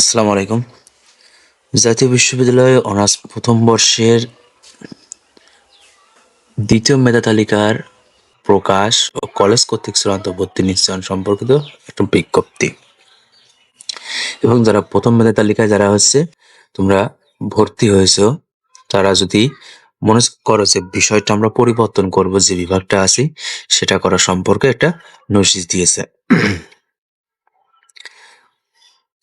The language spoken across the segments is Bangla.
আসসালামু আলাইকুম। জাতীয় বিশ্ববিদ্যালয়ে অনার্স প্রথম বর্ষের দ্বিতীয় মেধা তালিকার প্রকাশ ও কলেজ কর্তৃক চূড়ান্ত ভর্তি নিশ্চয়ন সম্পর্কিত একটা বিজ্ঞপ্তি। এবং যারা প্রথম মেধা তালিকায় যারা হচ্ছে, তোমরা ভর্তি হয়েছো, তারা যদি মনে করো যে বিষয়টা আমরা পরিবর্তন করব, যে বিভাগটা আছি, সেটা করা সম্পর্কে একটা নোটিশ দিয়েছে।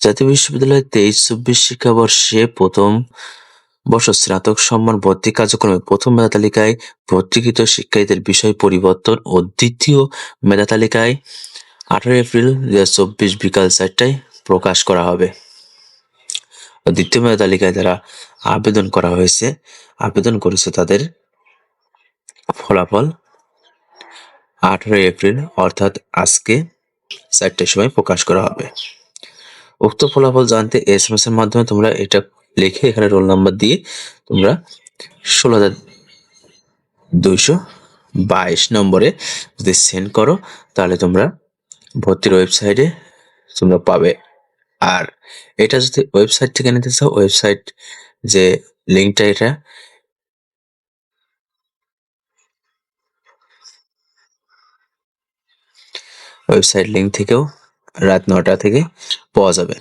জাতীয় বিশ্ববিদ্যালয়ের তেইশ চব্বিশ শিক্ষাবর্ষে প্রথম বর্ষ স্নাতক সম্মান ভর্তি কার্যক্রমে প্রথম মেধা তালিকায় ভর্তিকৃত শিক্ষার্থীদের বিষয় পরিবর্তন ও দ্বিতীয় মেধা তালিকায় আঠারো এপ্রিল দু চব্বিশ বিকাল চারটায় প্রকাশ করা হবে। দ্বিতীয় মেধা তালিকায় যারা আবেদন করা হয়েছে, আবেদন করেছে তাদের ফলাফল আঠারোই এপ্রিল, অর্থাৎ আজকে চারটের সময় প্রকাশ করা হবে। উক্ত ফলাফল জানতে এস এর মাধ্যমে তোমরা এটা লিখে এখানে রোল নাম্বার দিয়ে তোমরা ষোলো হাজার দুইশো বাইশ নম্বরে যদি সেন্ড করো, তাহলে তোমরা ভর্তির ওয়েবসাইটে তোমরা পাবে। আর এটা যদি ওয়েবসাইট থেকে নিতে চাও ওয়েবসাইট যে লিঙ্কটা এটা ওয়েবসাইট লিঙ্ক থেকেও রাত নটা থেকে পাওয়া যাবে।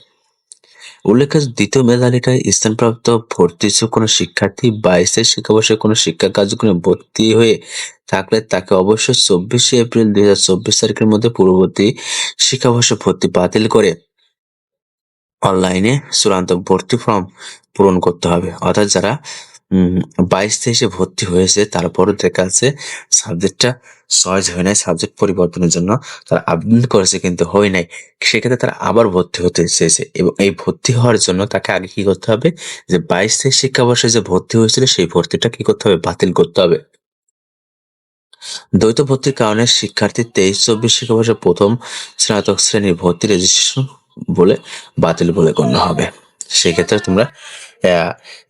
উল্লেখ্য দ্বিতীয় মেধালিটায় স্থানপ্রাপ্ত ভর্তি কোনো শিক্ষার্থী বাইশের শিক্ষাবর্ষে কোনো শিক্ষা কার্যক্রমে ভর্তি হয়ে থাকলে তাকে অবশ্যই চব্বিশে এপ্রিল দুই হাজার চব্বিশ তারিখের মধ্যে পূর্ববর্তী শিক্ষাবর্ষে ভর্তি বাতিল করে অনলাইনে চূড়ান্ত ভর্তি ফর্ম পূরণ করতে হবে। অর্থাৎ যারা, উম, বাইশ তেইশে ভর্তি হয়েছে, তারপরও দেখা যাচ্ছে সাবজেক্টটা চয়েস হয় নাই সাবজেক্ট পরিবর্তনের জন্য। তারা আবেদন করেছে কিন্তু হয় নাই। সেক্ষেত্রে তারা আবার ভর্তি হতে চেয়েছে এবং এই ভর্তি হওয়ার জন্য তাকে আগে কি করতে হবে? যে বাইশ তেইশ শিক্ষাবর্ষে যে ভর্তি হয়েছিল সেই ভর্তিটা কি করতে হবে? বাতিল করতে হবে। দ্বৈত ভর্তির কারণে শিক্ষার্থী তেইশ, চব্বিশ শিক্ষাবর্ষে প্রথম স্নাতক শ্রেণির ভর্তি রেজিস্ট্রেশন বলে বাতিল বলে গণ্য হবে। সেক্ষেত্রে তোমরা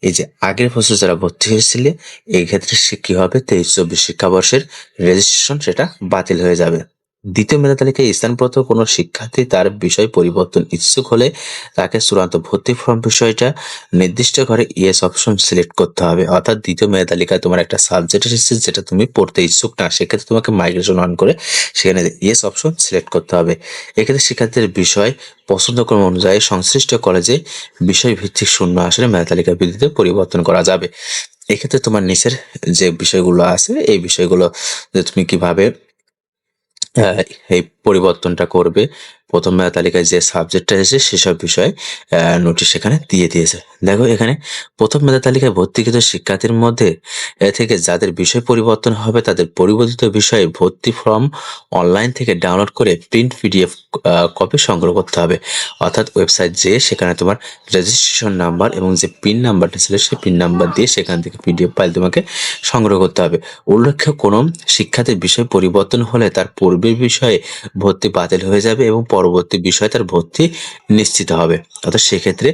এই যে আগের বছর যারা ভর্তি হয়েছিলে, এই ক্ষেত্রে সে কি হবে? তেইশ চব্বিশ শিক্ষাবর্ষের রেজিস্ট্রেশন সেটা বাতিল হয়ে যাবে। দ্বিতীয় মেধা তালিকায় স্থানপ্রত কোনো শিক্ষার্থী তার বিষয় পরিবর্তন ইচ্ছুক হলে তাকে চূড়ান্ত ভর্তি ফর্ম বিষয়টা নির্দিষ্ট করে ইয়েস অপশন সিলেক্ট করতে হবে। অর্থাৎ দ্বিতীয় মেধা তালিকায় তোমার একটা সাবজেক্ট এসেছে যেটা তুমি পড়তে ইচ্ছুক না, সেক্ষেত্রে তোমাকে মাইগ্রেশন অন করে সেখানে ইয়েস অপশন সিলেক্ট করতে হবে। এক্ষেত্রে শিক্ষার্থীদের বিষয় পছন্দক্রম অনুযায়ী সংশ্লিষ্ট কলেজে বিষয় ভিত্তিক শূন্য আসলে মেধা তালিকা বিধিতে পরিবর্তন করা যাবে। এক্ষেত্রে তোমার নিচের যে বিষয়গুলো আছে, এই বিষয়গুলো তুমি কীভাবে এই পরিবর্তনটা করবে। প্রথম তালিকায় যে সাবজেক্টটা এসেছে, সেসব বিষয়ে নোটিশ এখানে দিয়ে দিয়েছে। দেখো এখানে প্রথম মেধা তালিকায় ভর্তিকৃত শিক্ষার্থীর মধ্যে, এ থেকে যাদের বিষয় পরিবর্তন হবে, তাদের পরিবর্তিত বিষয়ে ভর্তি ফর্ম অনলাইন থেকে ডাউনলোড করে প্রিন্ট পিডিএফ কপি সংগ্রহ করতে হবে। অর্থাৎ ওয়েবসাইট যেয়ে সেখানে তোমার রেজিস্ট্রেশন নাম্বার এবং যে পিন নাম্বারটা ছিল, সেই পিন নাম্বার দিয়ে সেখান থেকে পিডিএফ ফাইল তোমাকে সংগ্রহ করতে হবে। উল্লেখ্য, কোনো শিক্ষার্থীর বিষয় পরিবর্তন হলে তার পূর্বের বিষয়ে ভর্তি বাতিল হয়ে যাবে এবং পরবর্তী বিষয়ে তার ভর্তি নিশ্চিত হবে। অর্থাৎ সেক্ষেত্রে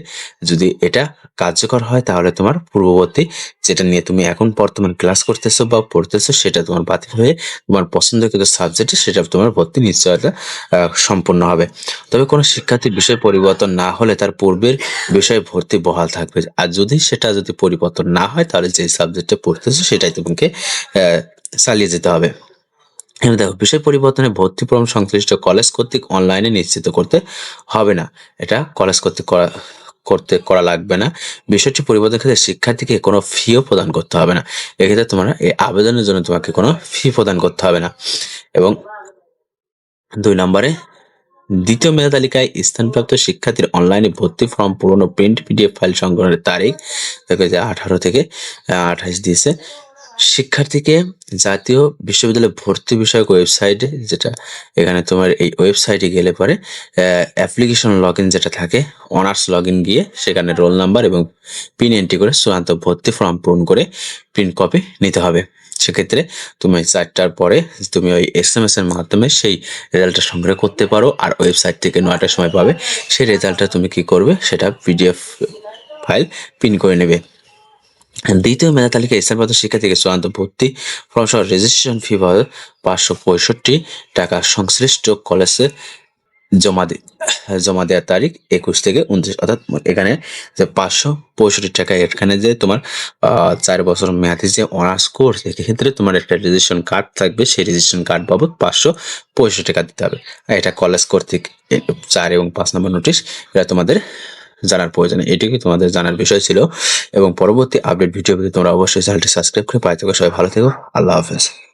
যদি এটা কার্যকর হয়, তাহলে তোমার পূর্ববর্তী যেটা নিয়ে তুমি এখন বর্তমান ক্লাস করতেছো বা পড়তেছো, সেটা তোমার বাতিল হয়ে তোমার পছন্দকৃত সাবজেক্টে সেটা তোমার ভর্তি নিশ্চয়তা সম্পূর্ণ হবে। তবে কোনো শিক্ষার্থীর বিষয় পরিবর্তন না হলে তার পূর্বের বিষয়ে ভর্তি বহাল থাকবে। আর যদি সেটা যদি পরিবর্তন না হয়, তাহলে যে সাবজেক্টে পড়তেছো, সেটাই তোমাকে চালিয়ে যেতে হবে। এখানে দেখো, বিষয় পরিবর্তনে ভর্তি ফর্ম সংশ্লিষ্ট কলেজ কর্তৃক অনলাইনে নিশ্চিত করতে হবে না। এটা কলেজ কর্তৃক করা, করতে, করা লাগবে না। বিষয়টি পরিবর্তনের ক্ষেত্রে শিক্ষার্থীকে কোনো ফিও প্রদান করতে হবে না। এক্ষেত্রে তোমার এই আবেদনের জন্য তোমাকে কোনো ফি প্রদান করতে হবে না। এবং দুই নম্বরে, দ্বিতীয় মেধা তালিকায় স্থানপ্রাপ্ত শিক্ষার্থীর অনলাইনে ভর্তি ফর্ম পূরণ প্রিন্ট পিডিএফ ফাইল সংগ্রহের তারিখ, দেখো যে আঠারো থেকে আঠাশ দিয়েছে। শিক্ষার্থীকে জাতীয় বিশ্ববিদ্যালয় ভর্তি বিষয়ক ওয়েবসাইটে যেটা এখানে তোমার এই ওয়েবসাইটে গেলে পরে অ্যাপ্লিকেশন লগ যেটা থাকে অনার্স লগ গিয়ে সেখানে রোল নাম্বার এবং পিন এন্ট্রি করে চূড়ান্ত ভর্তি ফর্ম পূরণ করে প্রিন্ট কপি নিতে হবে। সেক্ষেত্রে তুমি চারটার পরে তুমি ওই এস এম এস এর মাধ্যমে সেই রেজাল্টটা সংগ্রহ করতে পারো আর ওয়েবসাইট থেকে নয়টার সময় পাবে। সেই রেজাল্টটা তুমি কি করবে, সেটা পিডিএফ ফাইল পিন করে নেবে। দ্বিতীয় মেধা তালিকায় স্থানপ্রাপ্ত শিক্ষার্থীকে চূড়ান্ত ভর্তি ফর্ম সহ রেজিস্ট্রেশন ফি পাবে পাঁচশো পঁয়ষট্টি টাকা সংশ্লিষ্ট কলেজে জমা জমা দেওয়ার তারিখ একুশ থেকে উনত্রিশ। অর্থাৎ এখানে যে পাঁচশো পঁয়ষট্টি টাকা, এখানে যে তোমার চার বছর মেয়াদি যে অনার্স কোর্স এক্ষেত্রে তোমার একটা রেজিস্ট্রেশন কার্ড থাকবে। সেই রেজিস্ট্রেশন কার্ড বাবদ পাঁচশো পঁয়ষট্টি টাকা দিতে হবে। এটা কলেজ কর্তৃক চার এবং পাঁচ নম্বর নোটিশ এটা তোমাদের জানার প্রয়োজন। এটুকুই তোমাদের জানার বিষয় ছিল? এবং পরবর্তী আপডেট ভিডিও পেতে তোমরা অবশ্যই চ্যানেলটি সাবস্ক্রাইব করে পাই থেকে সবাই ভালো থেকো। আল্লাহ হাফেজ।